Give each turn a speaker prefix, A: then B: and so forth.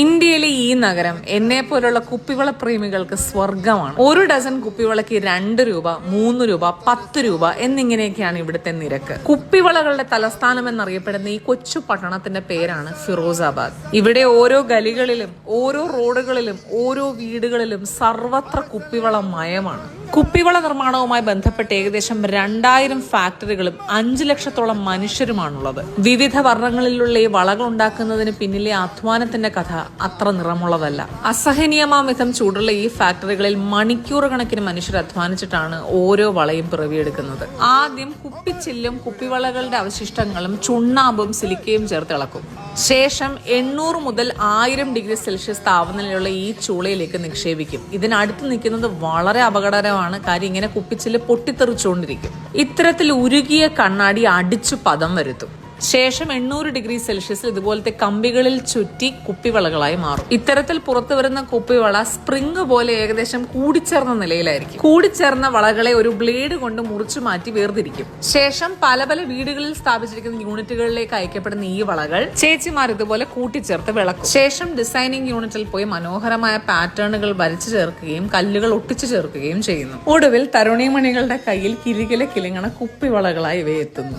A: ഇന്ത്യയിലെ ഈ നഗരം എന്നെ പോലുള്ള കുപ്പിവള പ്രേമികൾക്ക് സ്വർഗമാണ് ഒരു ഡസൻ കുപ്പിവളയ്ക്ക് രണ്ട് രൂപ മൂന്ന് രൂപ പത്ത് രൂപ എന്നിങ്ങനെയൊക്കെയാണ് ഇവിടുത്തെ നിരക്ക്. കുപ്പിവളകളുടെ തലസ്ഥാനം എന്നറിയപ്പെടുന്ന ഈ കൊച്ചു പട്ടണത്തിന്റെ പേരാണ് ഫിറോസാബാദ്. ഇവിടെ ഓരോ ഗലികളിലും ഓരോ റോഡുകളിലും ഓരോ വീടുകളിലും സർവത്ര കുപ്പിവള മയമാണ്. കുപ്പിവള നിർമ്മാണവുമായി ബന്ധപ്പെട്ട് ഏകദേശം രണ്ടായിരം ഫാക്ടറികളും അഞ്ചു ലക്ഷത്തോളം മനുഷ്യരുമാണുള്ളത്. വിവിധ വർണങ്ങളിലുള്ള ഈ വളകൾ ഉണ്ടാക്കുന്നതിന് പിന്നിലെ അധ്വാനത്തിന്റെ കഥ അത്ര നിറമുള്ളതല്ല. അസഹനീയമാം വിധം ചൂടുള്ള ഈ ഫാക്ടറികളിൽ മണിക്കൂർ കണക്കിന് മനുഷ്യർ അധ്വാനിച്ചിട്ടാണ് ഓരോ വളയും പിറവിയെടുക്കുന്നത്. ആദ്യം കുപ്പിച്ചില്ലും കുപ്പിവളകളുടെ അവശിഷ്ടങ്ങളും ചുണ്ണാമ്പും സിലിക്കയും ചേർത്ത് ഇളക്കും. ശേഷം എണ്ണൂറ് മുതൽ ആയിരം ഡിഗ്രി സെൽഷ്യസ് താപനിലയുള്ള ഈ ചൂളയിലേക്ക് നിക്ഷേപിക്കും. ഇതിനടുത്ത് നിൽക്കുന്നത് വളരെ അപകടകരമാണ്. കാര്യം ഇങ്ങനെ കുപ്പിച്ചിൽ പൊട്ടിത്തെറിച്ചുകൊണ്ടിരിക്കും. ഇത്തരത്തിൽ ഉരുകിയ കണ്ണാടി അടിച്ചു പദം വരുത്തും. ശേഷം എണ്ണൂറ് ഡിഗ്രി സെൽഷ്യസിൽ ഇതുപോലത്തെ കമ്പികളിൽ ചുറ്റി കുപ്പിവളകളായി മാറും. ഇത്തരത്തിൽ പുറത്തു വരുന്ന കുപ്പിവള സ്പ്രിങ് പോലെ ഏകദേശം കൂടിച്ചേർന്ന നിലയിലായിരിക്കും. കൂടിച്ചേർന്ന വളകളെ ഒരു ബ്ലേഡ് കൊണ്ട് മുറിച്ചു മാറ്റി വേർതിരിക്കും. ശേഷം പല പല വീടുകളിൽ സ്ഥാപിച്ചിരിക്കുന്ന യൂണിറ്റുകളിലേക്ക് അയക്കപ്പെടുന്ന ഈ വളകൾ ചേച്ചിമാർ ഇതുപോലെ കൂട്ടിച്ചേർത്ത് വിളക്കും. ശേഷം ഡിസൈനിങ് യൂണിറ്റിൽ പോയി മനോഹരമായ പാറ്റേണുകൾ വരച്ചു ചേർക്കുകയും കല്ലുകൾ ഒട്ടിച്ചു ചേർക്കുകയും ചെയ്യുന്നു. ഒടുവിൽ തരുണിമണികളുടെ കയ്യിൽ കിരികിലെ കിളിങ്ങണ കുപ്പിവളകളായി ഇവയെത്തുന്നു